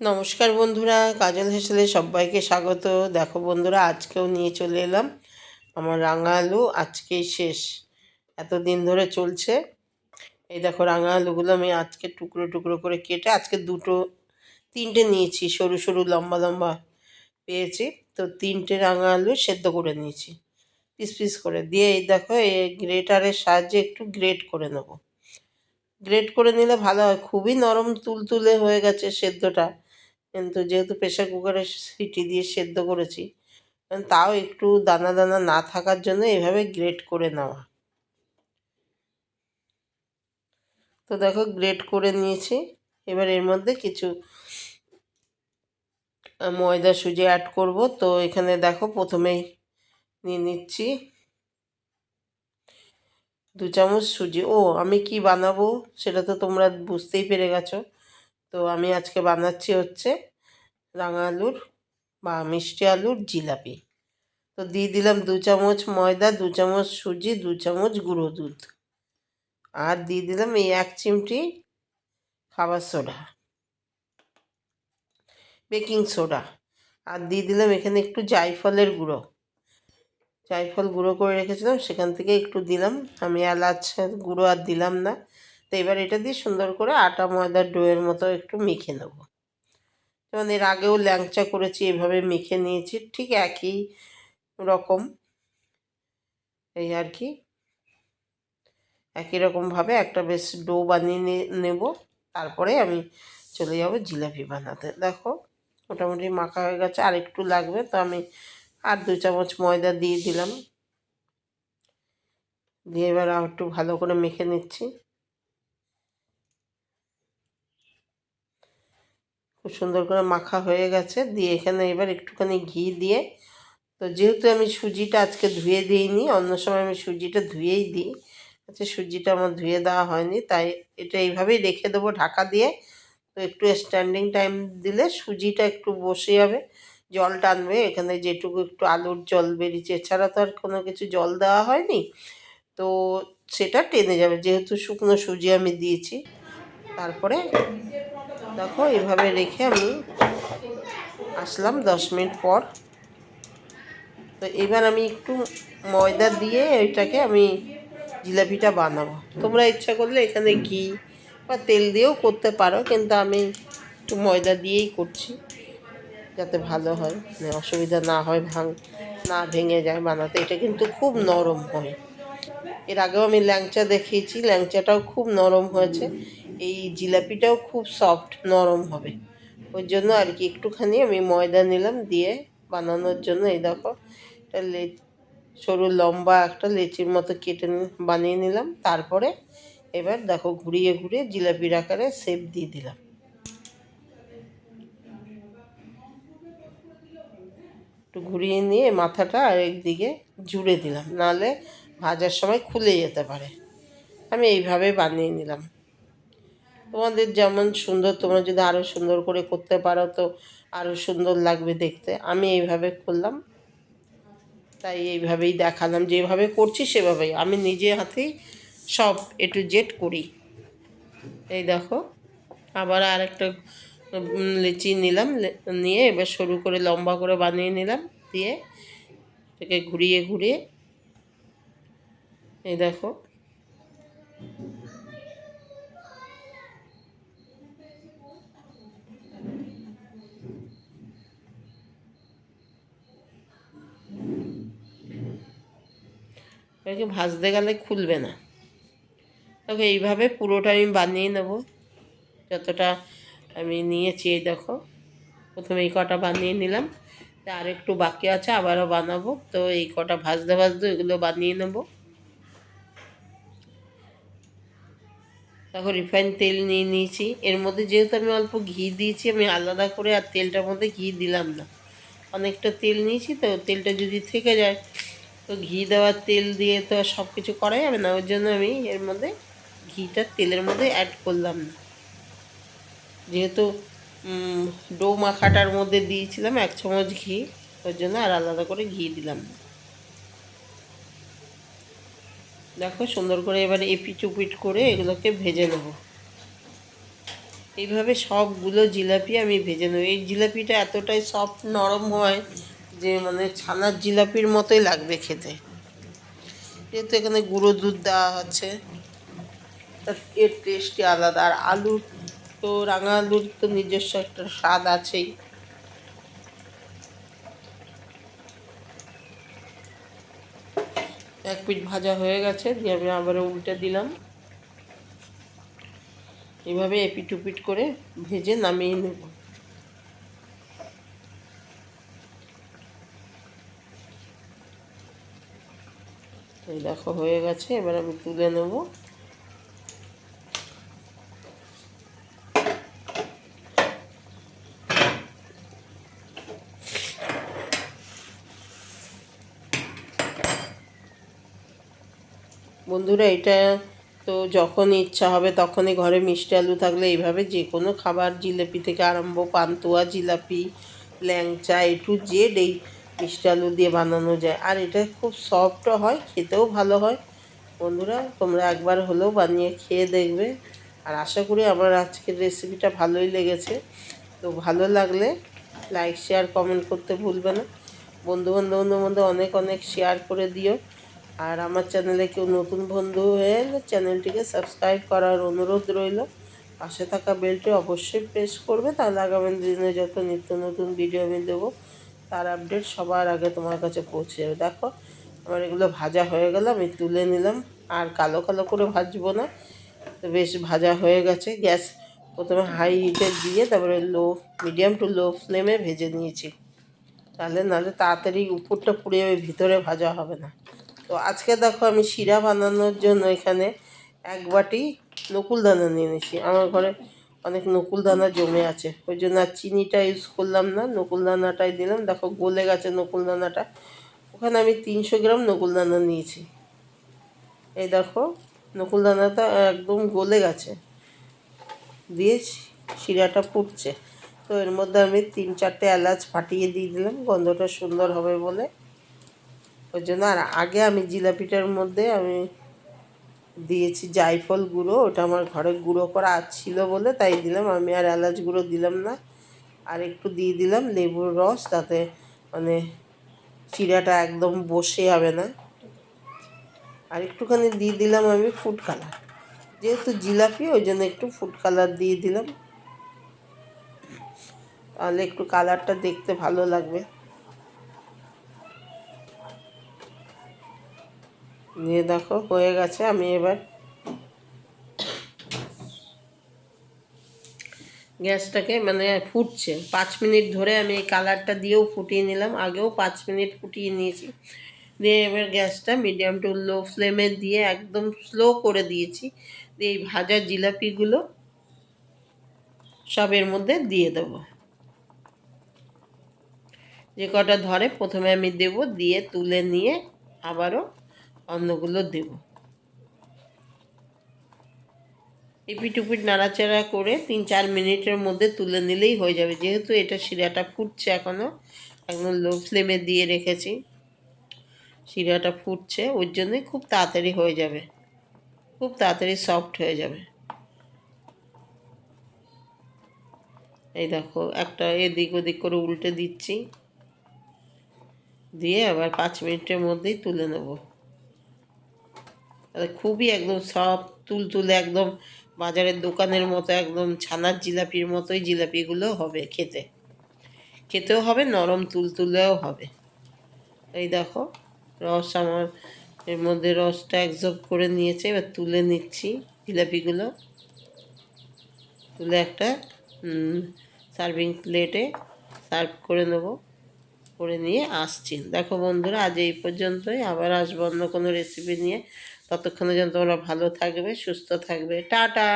নমস্কার বন্ধুরা, কাজল হেসেলে সবাইকে স্বাগত। দেখো বন্ধুরা, আজকেও নিয়ে চলে এলাম আমার রাঙা আলু, আজকেই শেষ। এতদিন ধরে চলছে। এই দেখো রাঙা আলুগুলো আমি আজকে টুকরো টুকরো করে কেটে আজকে দুটো, তিনটে নিয়েছি, সরু সরু লম্বা লম্বা পেয়েছি। তো তিনটে রাঙা আলু সেদ্ধ করে নিয়েছি, পিস পিস করে। দিয়ে এই দেখো, এই গ্রেটারের সাহায্যে একটু গ্রেট করে নেব। গ্রেট করে নিলে ভালো হয়। খুবই নরম তুলতুলে হয়ে গেছে সেদ্ধটা। কিন্তু যেহেতু প্রেশার কুকারে সিটি দিয়ে সেদ্ধ করেছি তাও একটু দানা দানা না থাকার জন্য এভাবে গ্রেট করে নেওয়া। তো দেখো গ্রেট করে নিয়েছি, এবার এর মধ্যে কিছু ময়দা সুজি অ্যাড করব। তো এখানে দেখো প্রথমেই নিয়ে নিচ্ছি দু চামচ সুজি। ও, আমি কি বানাবো সেটা তো তোমরা বুঝতেই পেরে গেছো। তো আমি আজকে বানাচ্ছি হচ্ছে রাঙা আলুর বা মিষ্টি আলুর জিলাপি। তো দিয়ে দিলাম দু চামচ ময়দা, দু চামচ সুজি, দু চামচ গুঁড়ো দুধ। আর দিয়ে দিলাম এই এক চিমটি খাবার সোডা, বেকিং সোডা। আর দিয়ে দিলাম এখানে একটু জায়ফলের গুঁড়ো। জায়ফল গুঁড়ো করে রেখেছিলাম, সেখান থেকে একটু দিলাম। আমি এলাচ গুঁড়ো আর দিলাম না। তো এবার এটা দিয়ে সুন্দর করে আটা ময়দার ডোয়ের মতো একটু মেখে নেব। যেমন এর আগেও ল্যাংচা করেছি, এভাবে মেখে নিয়েছি, ঠিক একই রকম। এই আর কি। একই রকমভাবে একটা বেশ ডো বানিয়ে নেব, তারপরে আমি চলে যাব জিলাপি বানাতে। দেখো, মোটামুটি মাখা হয়ে গেছে, আর একটু লাগবে, তো আমি আর দু চামচ ময়দা দিয়ে দিলাম। দিয়ে এবার একটু ভালো করে মেখে নিচ্ছি। খুব সুন্দর করে মাখা হয়ে গেছে। দিয়ে এখানে এবার একটুখানি ঘি দিয়ে, তো যেহেতু আমি সুজিটা আজকে ধুয়ে দিইনি, অন্য সময় আমি সুজিটা ধুয়েই দিই। আচ্ছা সুজিটা আমার ধুয়ে দেওয়া হয়নি, তাই এটা এইভাবেই রেখে দেবো ঢাকা দিয়ে। তো একটু স্ট্যান্ডিং টাইম দিলে সুজিটা একটু বসে যাবে জল টানবে এখানে যেটুকু একটু আলুর জল বেরিয়েছে, এছাড়া তো আর কোনো কিছু জল দেওয়া হয়নি। তো সেটা টেনে যাবে, যেহেতু শুকনো সুজি আমি দিয়েছি। তারপরে দেখো এভাবে রেখে আমি আসলাম দশ মিনিট পর। তো এবার আমি একটু ময়দা দিয়ে ওইটাকে আমি জিলাপিটা বানাবো। তোমরা ইচ্ছা করলে এখানে ঘি বা তেল দিয়েও করতে পারো, কিন্তু আমি একটু ময়দা দিয়েই করছি, যাতে ভালো হয় মানে অসুবিধা না হয়, ভাঙ, না ভেঙে যায় বানাতে। এটা কিন্তু খুব নরম হয়। এর আগেও আমি ল্যাংচা দেখিয়েছি, ল্যাংচাটাও খুব নরম হয়েছে। এই জিলাপিটাও খুব সফট নরম হবে। ওই জন্য আর কি একটুখানি আমি ময়দা নিলাম দিয়ে বানানোর জন্য। এই দেখো, একটা সরু লম্বা একটা লেচির মতো কেটে বানিয়ে নিলাম। তারপরে এবার দেখো ঘুরিয়ে ঘুরিয়ে জিলাপির আকারে শেপ দিয়ে দিলাম। একটু ঘুরিয়ে নিয়ে মাথাটা আরেকদিকে জুড়ে দিলাম। নাহলে ভাজার সময় খুলে যেতে পারে। আমি এইভাবে বানিয়ে নিলাম। তোমাদের যেমন সুন্দর, তোমরা যদি আরও সুন্দর করে করতে পারো তো আরও সুন্দর লাগবে দেখতে। আমি এইভাবে করলাম। তাই এইভাবেই দেখালাম। যেভাবে করছি সেভাবেই। আমি নিজে হাতেই সব এ টু জেড করি। এই দেখো, আবার আর একটা লিচি নিলাম নিয়ে এবার সরু করে লম্বা করে বানিয়ে নিলাম, দিয়ে এটাকে ঘুরিয়ে ঘুরিয়ে, এই দেখো এটাকে ভাজতে গেলে খুলবে না। দেখো এইভাবে পুরোটা আমি বানিয়ে নেব। যতটা আমি নিয়েছি, এই দেখো, প্রথমে এই কটা বানিয়ে নিলাম। আর একটু বাকি আছে, আবারও বানাবো। তো এই কটা ভাজতে ভাজতে এগুলো বানিয়ে নেব। দেখো, রিফাইন তেল নিয়ে নিয়েছি। এর মধ্যে যেহেতু আমি অল্প ঘি দিয়েছি, আমি আলাদা করে আর তেলটার মধ্যে ঘি দিলাম না। অনেকটা তেল নিয়েছি, তো তেলটা যদি থেকে যায় তো ঘি দেওয়ার তেল দিয়ে তো আর সব কিছু করা যাবে না, ওর জন্য আমি এর মধ্যে ঘিটা তেলের মধ্যে অ্যাড করলাম না। যেহেতু ডো মাখাটার মধ্যে দিয়েছিলাম এক চামচ ঘি, ওর জন্য আর আলাদা করে ঘি দিলাম দেখো সুন্দর করে এবার এপিট উপিট করে এগুলোকে ভেজে নেব। এইভাবে সবগুলো জিলাপি আমি ভেজে নেব। এই জিলাপিটা এতটাই সফট নরম হয় যে মানে ছানার জিলাপির মতোই লাগবে খেতে। যেহেতু এখানে গুঁড়ো দুধ দেওয়া হচ্ছে, তার এর টেস্টই আলাদা। আর আলুর তো, রাঙা আলুর তো নিজস্ব একটা স্বাদ আছেই। এক পিঠ ভাজা হয়ে গেছে, দিয়ে আমি আবারও উল্টে দিলাম। এভাবে এপিট উপিট করে ভেজে নামিয়ে নেব। দেখো, হয়ে গেছে। এবার আমি তুলে নেব। বন্ধুরা, এটা তো যখন ইচ্ছা হবে তখনই ঘরে মিষ্টি আলু থাকলে এইভাবে যে কোনো খাবার, জিলাপি থেকে আরম্ভ pantua, jalebi, langcha, A to Z এই মিষ্টি আলু দিয়ে বানানো যায়। আর এটা খুব সফটও হয়, খেতেও ভালো হয়। বন্ধুরা, তোমরা একবার হলেও বানিয়ে খেয়ে দেখবে। আর আশা করি আমার আজকের রেসিপিটা ভালোই লেগেছে। তো ভালো লাগলে লাইক শেয়ার কমেন্ট করতে ভুলবে না। বন্ধু বান্ধবদের মধ্যে অনেক অনেক শেয়ার করে দিও। আর আমার চ্যানেলে কেউ নতুন বন্ধু হয়ে এলে চ্যানেলটিকে সাবস্ক্রাইব করার অনুরোধ রইল। পাশে থাকা বেলটি অবশ্যই প্রেস করবে। তাহলে আগামী দিনে যত নিত্য নতুন ভিডিও আমি দেবো তার আপডেট সবার আগে তোমার কাছে পৌঁছে যাবে। দেখো, আমার এগুলো ভাজা হয়ে গেল, আমি তুলে নিলাম। আর কালো কালো করে ভাজবো না। তো বেশ ভাজা হয়ে গেছে। গ্যাস প্রথমে হাই হিটে দিয়ে তারপরে লো মিডিয়াম টু লো ফ্লেমে ভেজে নিয়েছি। তাহলে নাহলে তাড়াতাড়ি উপরটা পুড়ে যাবে, ভিতরে ভাজা হবে না। তো আজকে দেখো আমি শিরা বানানোর জন্য এখানে এক বাটি নকুল দানা নিয়ে নিয়েছি। আমার ঘরে অনেক নকুল দানা জমে আছে। ওই জন্য আর চিনিটা ইউজ করলাম না নকুল দানাটাই দিলাম। দেখো গলে গেছে নকুল দানাটা ওখানে আমি তিনশো গ্রাম নকুল দানা নিয়েছি। এই দেখো নকুল দানাটা একদম গলে গেছে। দিয়ে শিরাটা ফুটছে। তো এর মধ্যে আমি তিন চারটে এলাচ ফাটিয়ে দিয়ে দিলাম। গন্ধটা সুন্দর হবে বলে। ওই জন্য আর আগে আমি জিলাপিটার মধ্যে আমি দিয়েছি জায়ফল গুঁড়ো, ওটা আমার ঘরে গুঁড়ো করা ছিল বলে তাই দিলাম। আমি আর এলাচ গুঁড়ো দিলাম না। আর একটু দিয়ে দিলাম লেবুর রস তাতে মানে চিড়াটা একদম বসে যাবে না। আর একটুখানি দিয়ে দিলাম আমি ফুড কালার যেহেতু জিলাপি, ওই জন্য একটু ফুড কালার দিয়ে দিলাম। তাহলে একটু কালারটা দেখতে ভালো লাগবে। দিয়ে দেখো, হয়ে গেছে, আমি এবার গ্যাসটাকে মানে ফুটছে। পাঁচ মিনিট ধরে আমি এই কালারটা দিয়েও ফুটিয়ে নিলাম। আগেও পাঁচ মিনিট ফুটিয়ে নিয়েছি। দিয়ে এবার গ্যাসটা মিডিয়াম টু লো ফ্লেমে দিয়ে একদম স্লো করে দিয়েছি। দিয়ে এই ভাজা জিলাপিগুলো সবের মধ্যে দিয়ে দেবো। যে কটা ধরে প্রথমে আমি দেব, দিয়ে তুলে নিয়ে আবারও অন্যগুলো দেব। এপিট উপিট নাড়াচাড়া করে তিন চার মিনিটের মধ্যে তুলে নিলেই হয়ে যাবে। যেহেতু এটা শিরাটা ফুটছে এখনও একদম লো ফ্লেমে দিয়ে রেখেছি, শিরাটা ফুটছে, ওর জন্যই খুব তাড়াতাড়ি হয়ে যাবে। খুব তাড়াতাড়ি সফট হয়ে যাবে। এই দেখো, একটা এদিক ওদিক করে উল্টে দিচ্ছি, দিয়ে আবার পাঁচ মিনিটের মধ্যেই তুলে নেব। খুবই একদম সব তুলতুলে একদম বাজারের দোকানের মতো একদম ছানার জিলাপির মতোই জিলাপিগুলো হবে খেতে। খেতেও হবে, নরম তুলতুলেও হবে। এই দেখো, রস আমার এর মধ্যে রসটা একজব করে নিয়েছে, এবার তুলে নিচ্ছি জিলাপিগুলো। তুলে একটা সার্ভিং প্লেটে সার্ভ করে নেব, করে নিয়ে আসছি। দেখো বন্ধুরা, আজ এই পর্যন্তই। আবার আসব অন্য কোনো রেসিপি নিয়ে। ততক্ষণে যেন তোমরা ভালো থাকবে সুস্থ থাকবে। টাটা!